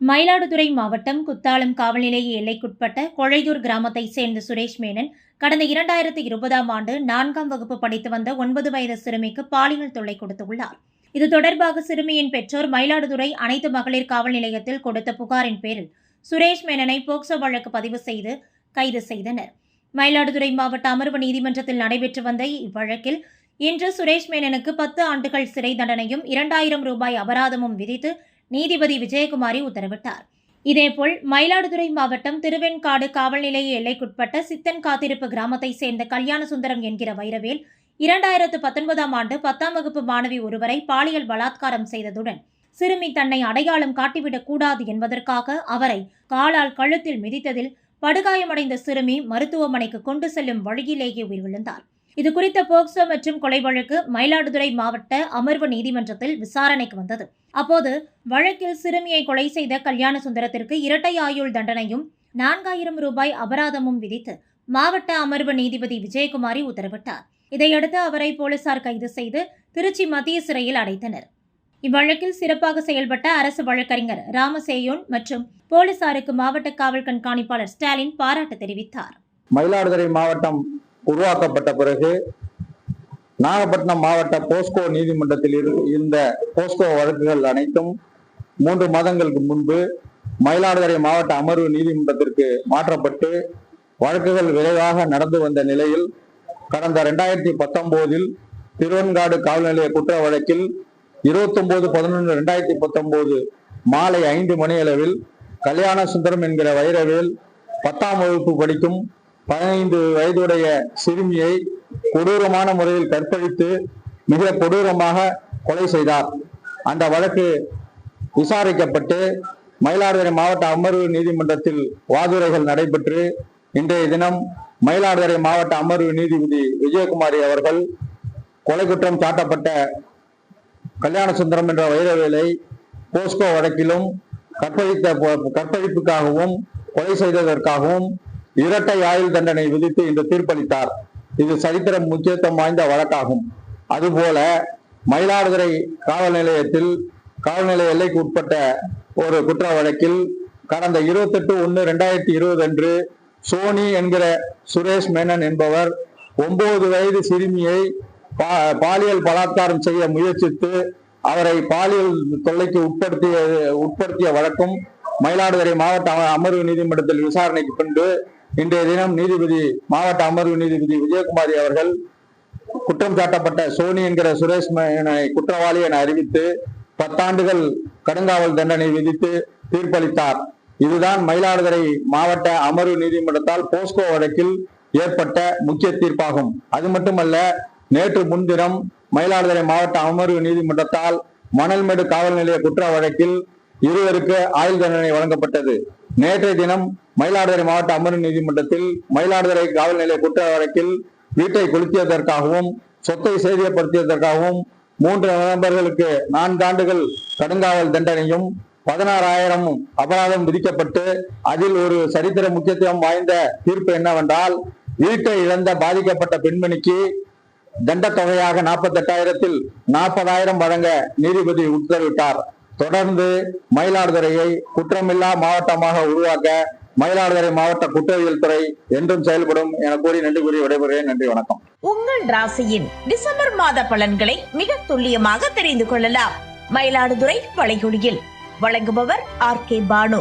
மயிலாடுதுறை மாவட்டம் குத்தாலம் காவல் நிலைய எல்லைக்குட்பட்ட கொழையூர் கிராமத்தை சேர்ந்த சுரேஷ் மேனன் கடந்த இரண்டாயிரத்தி இருபதாம் ஆண்டு நான்காம் வகுப்பு படித்து வந்த ஒன்பது வயது சிறுமிக்கு பாலியல் தொல்லை கொடுத்துள்ளார் இது தொடர்பாக சிறுமியின் பெற்றோர் மயிலாடுதுறை அனைத்து மகளிர் காவல் நிலையத்தில் கொடுத்த புகாரின் பேரில் சுரேஷ் மேனனை போக்சோ வழக்கு பதிவு செய்து கைது செய்தனர். மயிலாடுதுறை மாவட்ட அமர்வு நீதிமன்றத்தில் நடைபெற்று வந்த இவ்வழக்கில் இன்று சுரேஷ் மேனனுக்கு பத்து ஆண்டுகள் சிறை தண்டனையும் இரண்டாயிரம் ரூபாய் அபராதமும் விதித்து நீதிபதி விஜயகுமாரி உத்தரவிட்டார். இதேபோல் மயிலாடுதுறை மாவட்டம் திருவெண்காடு காவல் நிலைய எல்லைக்குட்பட்ட சித்தன் காத்திருப்பு கிராமத்தை சேர்ந்த கல்யாண சுந்தரம் என்கிற வைரவேல் இரண்டாயிரத்து பத்தொன்பதாம் ஆண்டு பத்தாம் வகுப்பு மாணவி ஒருவரை பாலியல் பலாத்காரம் செய்ததுடன் சிறுமி தன்னை அடையாளம் காட்டிவிடக் கூடாது என்பதற்காக அவரை காலால் கழுத்தில் மிதித்ததில் படுகாயமடைந்த சிறுமி மருத்துவமனைக்கு கொண்டு செல்லும் வழியிலேயே உயிரிழந்தார். இது குறித்த போக்சோ மற்றும் கொலை வழக்கு மயிலாடுதுறை மாவட்ட அமர்வு நீதிமன்றத்தில் விசாரணைக்கு வந்தது. அப்போது வழக்கில் சிறுமியை கொலை செய்த கல்யாண சுந்தரத்திற்கு இரட்டை ஆயுள் தண்டனையும் நான்காயிரம் ரூபாய் அபராதமும் விதித்து மாவட்ட அமர்வு நீதிபதி விஜயகுமாரி உத்தரவிட்டார். இதையடுத்து அவரை போலீசார் கைது செய்து திருச்சி மத்திய சிறையில் அடைத்தனர். இவ்வழக்கில் சிறப்பாக செயல்பட்ட அரசு வழக்கறிஞர் ராமசேயோன் மற்றும் போலீசாருக்கு மாவட்ட காவல் கண்காணிப்பாளர் ஸ்டாலின் பாராட்டு தெரிவித்தார். மயிலாடுதுறை மாவட்டம் உருவாக்கப்பட்ட பிறகு நாகப்பட்டினம் மாவட்ட போஸ்கோ நீதிமன்றத்தில் இரு- இருந்த போஸ்கோ வழக்குகள் அனைத்தும் மூன்று மாதங்களுக்கு முன்பு மயிலாடுதுறை மாவட்ட அமர்வு நீதிமன்றத்திற்கு மாற்றப்பட்டு வழக்குகள் விரைவாக நடந்து வந்த நிலையில் கடந்த ரெண்டாயிரத்தி பத்தொன்பதில் திருவெண்காடு காவல் நிலைய குற்ற வழக்கில் இருபத்தொன்பது பதினொன்று ரெண்டாயிரத்தி பத்தொன்பது மாலை ஐந்து மணியளவில் கல்யாண சுந்தரம் என்கிற வைரவேல் பத்தாம் வகுப்பு படிக்கும் பதினைந்து வயதுடைய சிறுமியை கொடூரமான முறையில் கற்பழித்து மிக கொடூரமாக கொலை செய்தார். அந்த வழக்கு விசாரிக்கப்பட்டு மயிலாடுதுறை மாவட்ட அமர்வு நீதிமன்றத்தில் வாதுரைகள் நடைபெற்று இன்றைய தினம் மயிலாடுதுறை மாவட்ட அமர்வு நீதிபதி விஜயகுமாரி அவர்கள் கொலை குற்றம் சாட்டப்பட்ட கல்யாண சுந்தரம் என்ற வைரவேலை போஸ்கோ வழக்கிலும் கற்பழித்த கற்பழிப்புக்காகவும் கொலை செய்ததற்காகவும் இரட்டை ஆயுள் தண்டனை விதித்து இன்று தீர்ப்பளித்தார். இது சரித்திரம் முக்கியத்துவம் வாய்ந்த வழக்காகும். அதுபோல மயிலாடுதுறை காவல் நிலையத்தில் காவல் நிலைய எல்லைக்கு உட்பட்ட ஒரு குற்ற வழக்கில் கடந்த இருபத்தெட்டு ஒன்று ரெண்டாயிரத்தி இருபது அன்று சோனி என்கிற சுரேஷ் மேனன் என்பவர் ஒன்பது வயது சிறுமியை பா- பாலியல் பலாத்காரம் செய்ய முயற்சித்து அவரை பாலியல் தொல்லைக்கு உட்படுத்திய உட்படுத்திய வழக்கும் மயிலாடுதுறை மாவட்ட அமர்வு நீதிமன்றத்தில் விசாரணைக்கு பின்பு இன்றைய தினம் நீதிபதி மாவட்ட அமர்வு நீதிபதி விஜயகுமாரி அவர்கள் குற்றம் சாட்டப்பட்ட சோனி என்கிற சுரேஷ் குற்றவாளி என அறிவித்து பத்தாண்டுகள் கடுங்காவல் தண்டனை விதித்து தீர்ப்பளித்தார். இதுதான் மயிலாடுதுறை மாவட்ட அமர்வு நீதிமன்றத்தால் போஸ்கோ வழக்கில் ஏற்பட்ட முக்கிய தீர்ப்பாகும். அது மட்டுமல்ல நேற்று முன்தினம் மயிலாடுதுறை மாவட்ட அமர்வு நீதிமன்றத்தால் மணல்மேடு காவல் நிலைய குற்ற வழக்கில் இருவருக்கு ஆயுள் தண்டனை வழங்கப்பட்டது. நேற்றைய தினம் மயிலாடுதுறை மாவட்ட அமர்வு நீதிமன்றத்தில் மயிலாடுதுறை காவல் நிலைய குற்ற வழக்கில் வீட்டை கொளுத்தியதற்காகவும் சொத்தை சேதியப்படுத்தியதற்காகவும் மூன்று நபர்களுக்கு நான்காண்டுகள் கடுங்காவல் தண்டனையும் பதினாறாயிரமும் அபராதம் விதிக்கப்பட்டு அதில் ஒரு சரித்திர முக்கியத்துவம் வாய்ந்த தீர்ப்பு என்னவென்றால் வீட்டை இழந்த பாதிக்கப்பட்ட பெண்மணிக்கு தண்ட தொகையாக நாற்பத்தெட்டாயிரத்தில் நாற்பதாயிரம் வழங்க நீதிபதி உத்தரவிட்டார். தொடர்ந்து மயிலாடுதுறையை குற்றமில்லா மாவட்டமாக உருவாக்க மயிலாடுதுறை மாவட்ட குற்றவியல் துறை என்றும் செயல்படும் என கூறி நன்றி கூறி விடைபெறுகிறேன். நன்றி வணக்கம். உங்கள் ராசியின் டிசம்பர் மாத பலன்களை மிக துல்லியமாக தெரிந்து கொள்ளலாம். மயிலாடுதுறை வளைகுடியில் வழங்குபவர் ஆர் கே பானு.